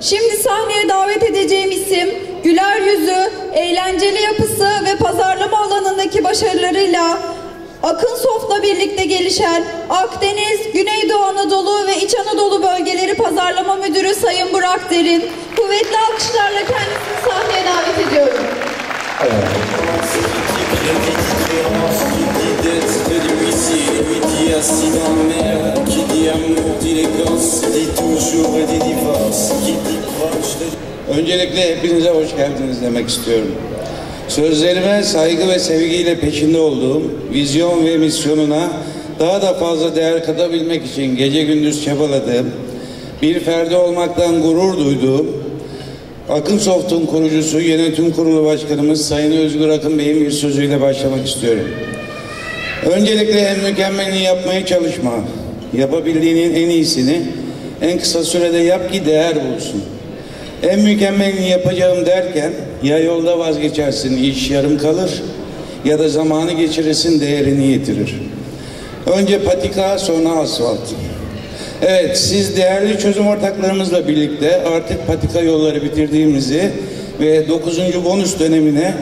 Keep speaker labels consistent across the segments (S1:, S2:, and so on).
S1: Şimdi sahneye davet edeceğim isim güler yüzü, eğlenceli yapısı ve pazarlama alanındaki başarılarıyla Akın Soft'la birlikte gelişen Akdeniz, Güneydoğu Anadolu ve İç Anadolu bölgeleri pazarlama müdürü Sayın Burak Derin. Kuvvetli alkışlarla kendisini sahneye davet ediyorum.
S2: Qui
S3: demek istiyorum. Sözlerime saygı ve sevgiyle peşinde olduğum vizyon ve misyonuna daha da fazla değer katabilmek için gece gündüz çabaladığım, bir ferdi olmaktan gurur duyduğum, Akın Soft'un kurucusu, yönetim kurulu başkanımız Sayın Özgür Akın Bey'in bir sözüyle başlamak istiyorum. Öncelikle en mükemmelini yapmaya çalışma. Yapabildiğinin en iyisini en kısa sürede yap ki değer bulsun. En mükemmelini yapacağım derken ya yolda vazgeçersin iş yarım kalır ya da zamanı geçirirsin değerini yitirir. Önce patika sonra asfalt. Evet siz değerli çözüm ortaklarımızla birlikte artık patika yolları bitirdiğimizi ve 9. bonus dönemine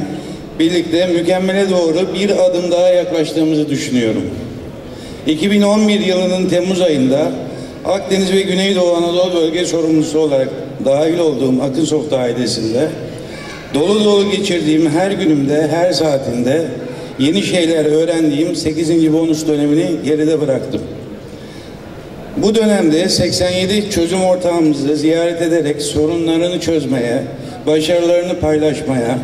S3: birlikte mükemmele doğru bir adım daha yaklaştığımızı düşünüyorum. 2011 yılının Temmuz ayında Akdeniz ve Güneydoğu Anadolu bölge sorumlusu olarak dahil olduğum Akınsoft ailesinde dolu dolu geçirdiğim her günümde, her saatinde yeni şeyler öğrendiğim 8. bonus dönemini geride bıraktım. Bu dönemde 87 çözüm ortağımızı ziyaret ederek sorunlarını çözmeye, başarılarını paylaşmaya,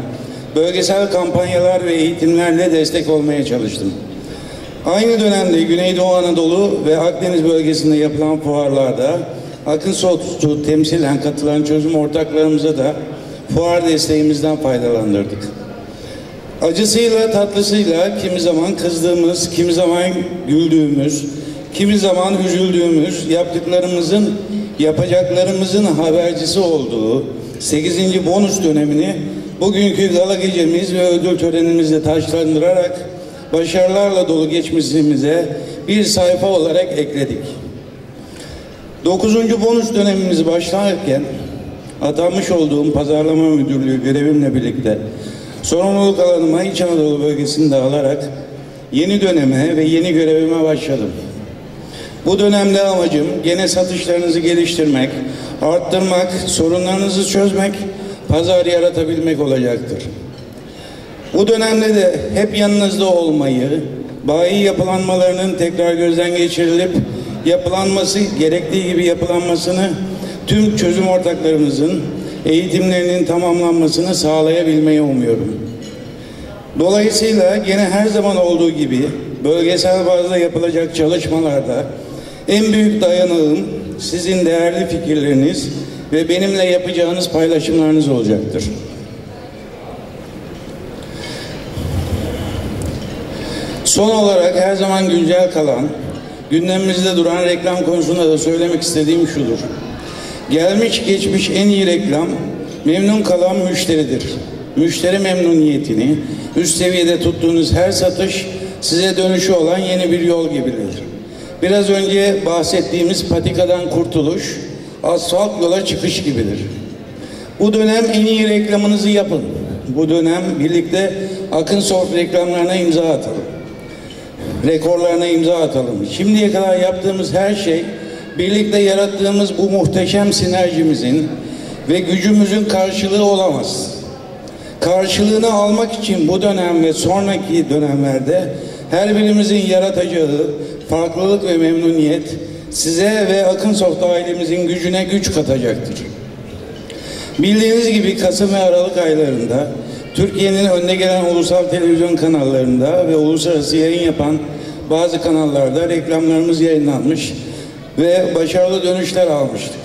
S3: bölgesel kampanyalar ve eğitimlerle destek olmaya çalıştım. Aynı dönemde Güneydoğu Anadolu ve Akdeniz bölgesinde yapılan fuarlarda Akın Soğutucu temsilen katılan çözüm ortaklarımıza da fuar desteğimizden faydalandırdık. Acısıyla tatlısıyla kimi zaman kızdığımız, kimi zaman güldüğümüz, kimi zaman üzüldüğümüz, yaptıklarımızın, yapacaklarımızın habercisi olduğu 8. bonus dönemini bugünkü gala gecemiz ve ödül törenimizle taşlandırarak başarılarla dolu geçmişimize bir sayfa olarak ekledik. 9. bonus dönemimiz başlarken atanmış olduğum pazarlama müdürlüğü görevimle birlikte sorumluluk alanıma İç Anadolu bölgesinde alarak yeni döneme ve yeni görevime başladım. Bu dönemde amacım gene satışlarınızı geliştirmek, arttırmak, sorunlarınızı çözmek, pazar yaratabilmek olacaktır. Bu dönemde de hep yanınızda olmayı, bayi yapılanmalarının tekrar gözden geçirilip yapılanması gerektiği gibi yapılanmasını tüm çözüm ortaklarımızın eğitimlerinin tamamlanmasını sağlayabilmeyi umuyorum. Dolayısıyla gene her zaman olduğu gibi bölgesel bazda yapılacak çalışmalarda en büyük dayanağım sizin değerli fikirleriniz ve benimle yapacağınız paylaşımlarınız olacaktır. Son olarak her zaman güncel kalan, gündemimizde duran reklam konusunda da söylemek istediğim şudur. Gelmiş geçmiş en iyi reklam memnun kalan müşteridir. Müşteri memnuniyetini üst seviyede tuttuğunuz her satış size dönüşü olan yeni bir yol gibidir. Biraz önce bahsettiğimiz patikadan kurtuluş, asfalt yola çıkış gibidir. Bu dönem en iyi reklamınızı yapın. Bu dönem birlikte Akın Soft reklamlarına imza atalım. Rekorlarına imza atalım. Şimdiye kadar yaptığımız her şey birlikte yarattığımız bu muhteşem sinerjimizin ve gücümüzün karşılığı olamaz. Karşılığını almak için bu dönem ve sonraki dönemlerde her birimizin yaratacağı farklılık ve memnuniyet size ve Akınsoft ailemizin gücüne güç katacaktır. Bildiğiniz gibi Kasım ve Aralık aylarında Türkiye'nin önde gelen ulusal televizyon kanallarında ve uluslararası yayın yapan bazı kanallarda reklamlarımız yayınlanmış ve başarılı dönüşler almıştık.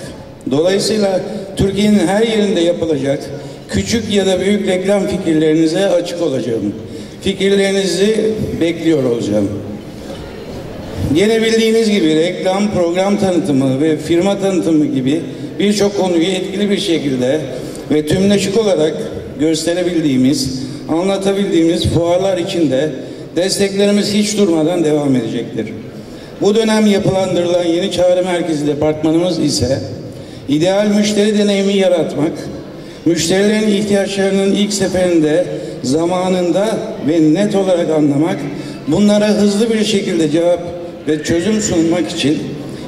S3: Dolayısıyla Türkiye'nin her yerinde yapılacak küçük ya da büyük reklam fikirlerinize açık olacağım. Fikirlerinizi bekliyor olacağım. Yine bildiğiniz gibi reklam, program tanıtımı ve firma tanıtımı gibi birçok konuyu etkili bir şekilde ve tümleşik olarak gösterebildiğimiz, anlatabildiğimiz fuarlar içinde desteklerimiz hiç durmadan devam edecektir. Bu dönem yapılandırılan yeni çağrı merkezi departmanımız ise ideal müşteri deneyimi yaratmak, müşterilerin ihtiyaçlarının ilk seferinde, zamanında ve net olarak anlamak, bunlara hızlı bir şekilde cevap ve çözüm sunmak için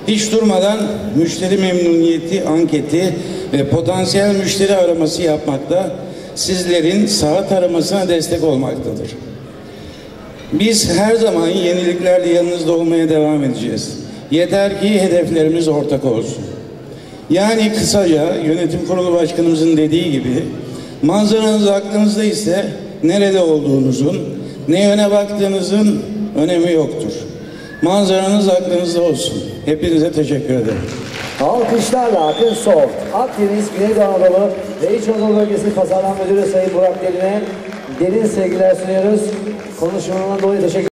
S3: hiç durmadan müşteri memnuniyeti anketi ve potansiyel müşteri araması yapmakta sizlerin saat aramasına destek olmaktadır. Biz her zaman yeniliklerle yanınızda olmaya devam edeceğiz. Yeter ki hedeflerimiz ortak olsun. Yani kısaca yönetim kurulu başkanımızın dediği gibi manzaranız aklınızda ise nerede olduğunuzun, ne yöne baktığınızın önemi yoktur. Manzaranız aklınızda olsun. Hepinize teşekkür ederim.
S4: Alkışlarla Akın Soft, Akdeniz, Güneydoğu Anadolu ve İç Anadolu Bölgesi Pazarlama Müdürü Sayın Burak Derin'e derin sevgiler sunuyoruz. 今週はどういうし